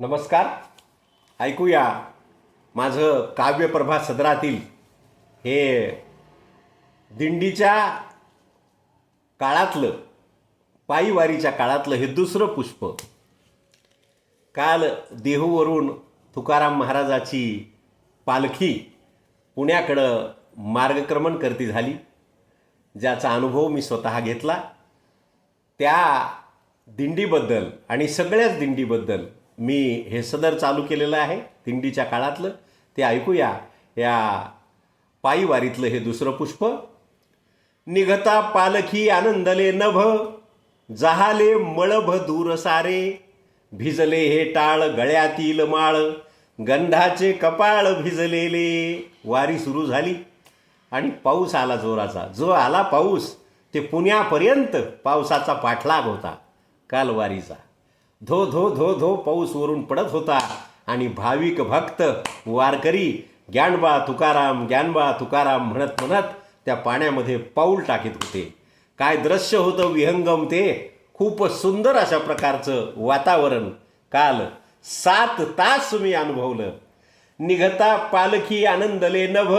नमस्कार. ऐकूया. माझं काव्यप्रभा सदरातील हे दिंडीच्या काळातलं पायीवारीच्या काळातलं हे दुसरं पुष्प. काल देहूवरून तुकाराम महाराजाची पालखी पुण्याकडं मार्गक्रमण करती झाली. ज्याचा अनुभव मी स्वतः घेतला. त्या दिंडीबद्दल आणि सगळ्याच दिंडीबद्दल मी हे सदर चालू केलेलं आहे दिंडीच्या काळातलं. ते ऐकूया या पायीवारीतलं हे दुसरं पुष्प. निघता पालखी आनंदले नभ जहाले मळभ दूर सारे. भिजले हे टाळ गळ्यातील माळ गंधाचे कपाळ भिजलेले. वारी सुरू झाली आणि पाऊस आला जोराचा. जो आला पाऊस ते पुण्यापर्यंत पावसाचा पाठलाग होता कालवारीचा. धो धो धो धो पाऊस वरून पडत होता. आणि भाविक भक्त वारकरी ग्यानबा तुकाराम ग्यानबा तुकाराम म्हणत म्हणत त्या पाण्यामध्ये पाऊल टाकीत होते. काय दृश्य होतं विहंगम ते? खूप सुंदर अशा प्रकारचं वातावरण. काल सात तास मी अनुभवलं. निघता पालखी आनंदले नभ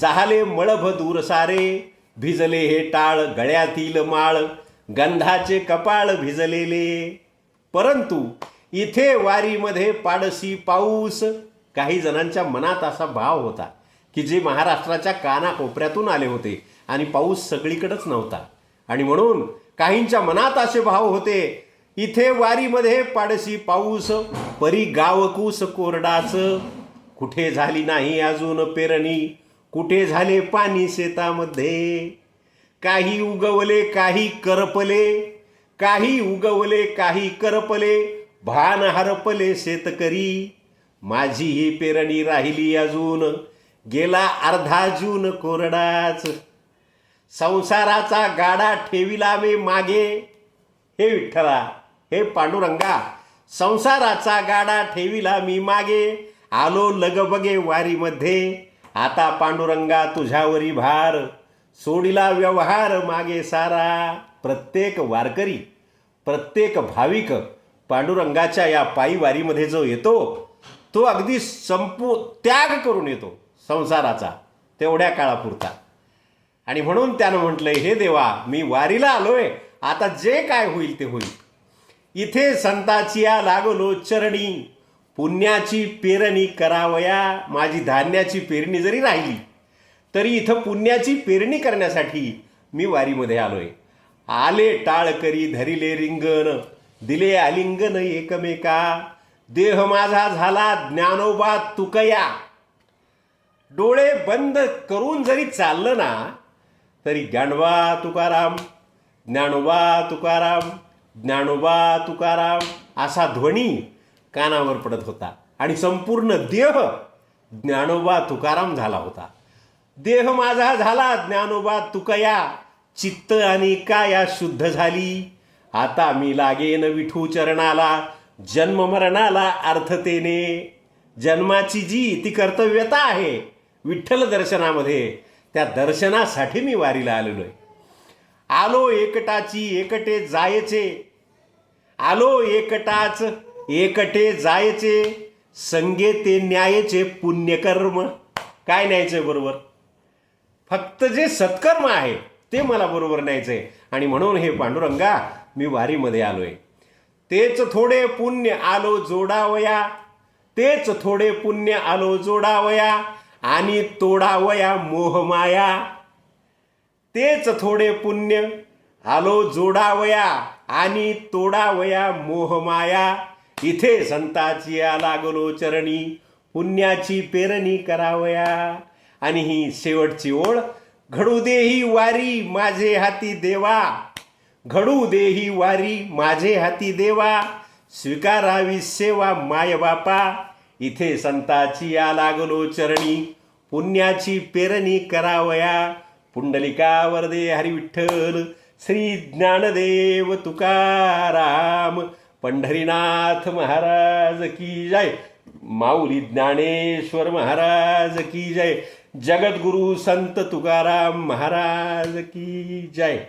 जाहले मळभ दूर सारे भिजले हे टाळ गळ्यातील माळ गंधाचे कपाळ भिजलेले. परंतु इथे वारीमध्ये पाडसी पाऊस. काही जणांच्या मनात असा भाव होता की जे महाराष्ट्राच्या कानाकोपऱ्यातून आले होते आणि पाऊस सगळीकडंच नव्हता. आणि म्हणून काहींच्या मनात असे भाव होते इथे वारीमध्ये पाडसी पाऊस परी गावकूस कोरडाच. कुठे झाली नाही अजून पेरणी कुठे झाले पाणी शेतामध्ये. काही उगवले काही करपले काही उगवले काही करपले भान हरपले शेतकरी. माझी ही पेरणी राहिली अजून गेला अर्धा जून कोरडाच. संसाराचा गाडा ठेविला मी मागे. हे विठ्ठला हे पांडुरंगा संसाराचा गाडा ठेविला मी मागे. आलो लगबगे वारीमध्ये आता पांडुरंगा तुझ्यावरी भार. सोडिला व्यवहार मागे सारा प्रत्येक वारकरी प्रत्येक भाविक पांडुरंगाच्या या पायी वारीमध्ये जो येतो तो अगदी संपू त्याग करून येतो संसाराचा तेवढ्या काळापुरता. आणि म्हणून त्यानं म्हटलंय हे देवा मी वारीला आलोय आता जे काय होईल ते होईल. इथे संताची या लागलो चरणी पुण्याची पेरणी करावया माझी धान्याची पेरणी जरी राहिली तरी इथं पुण्याची पेरणी करण्यासाठी मी वारीमध्ये आलोय. आले टाळ करी धरिले रिंगण दिले आलिंगन एकमेका. देह माझा झाला ज्ञानोबा तुकया. डोळे बंद करून जरी चाललं ना तरी ज्ञानोबा तुकाराम ज्ञानोबा तुकाराम ज्ञानोबा तुकाराम असा ध्वनी कानावर पडत होता. आणि संपूर्ण देह ज्ञानोबा तुकाराम झाला होता. देह माझा झाला ज्ञानोबा तुकया. चित्त आणि काया शुद्ध झाली. आता मी लागेन विठू चरणाला जन्म मरणाला अर्थतेने जन्माची जी ती कर्तव्यता आहे विठ्ठल दर्शनामध्ये त्या दर्शनासाठी मी वारीला आलेलो आहे आलो एकटाची एकटे जायचे. आलो एकटाच एकटे जायचे. संगे ते न्यायचे पुण्यकर्म. काय न्यायचे बरोबर? फक्त जे सत्कर्म आहे ते मला बरोबर न्यायचंय. आणि म्हणून हे पांडुरंगा मी वारीमध्ये आलोय. तेच थोडे पुण्य आलो जोडावया. तेच थोडे पुण्य आलो जोडावया. आणि तोडावया मोहमाया तेच थोडे पुण्य आलो जोडावया. आणि तोडावया मोहमाया इथे संताची लागलो चरणी. पुण्याची पेरणी करावया. आणि ही शेवटची ओळ घडू दे ही वारी माझे हाती देवा. घडू दे ही वारी माझे हाती देवा. स्वीकारावी सेवा माय बापा. इथे संताची या लागलो चरणी पुण्याची पेरणी करावया. पुंडलिका वरदे हरिविठ्ठल श्री ज्ञानदेव तुकाराम पंढरीनाथ महाराज की जय. माऊली ज्ञानेश्वर महाराज की जय. जगद्गुरु संत तुकाराम महाराज की जय।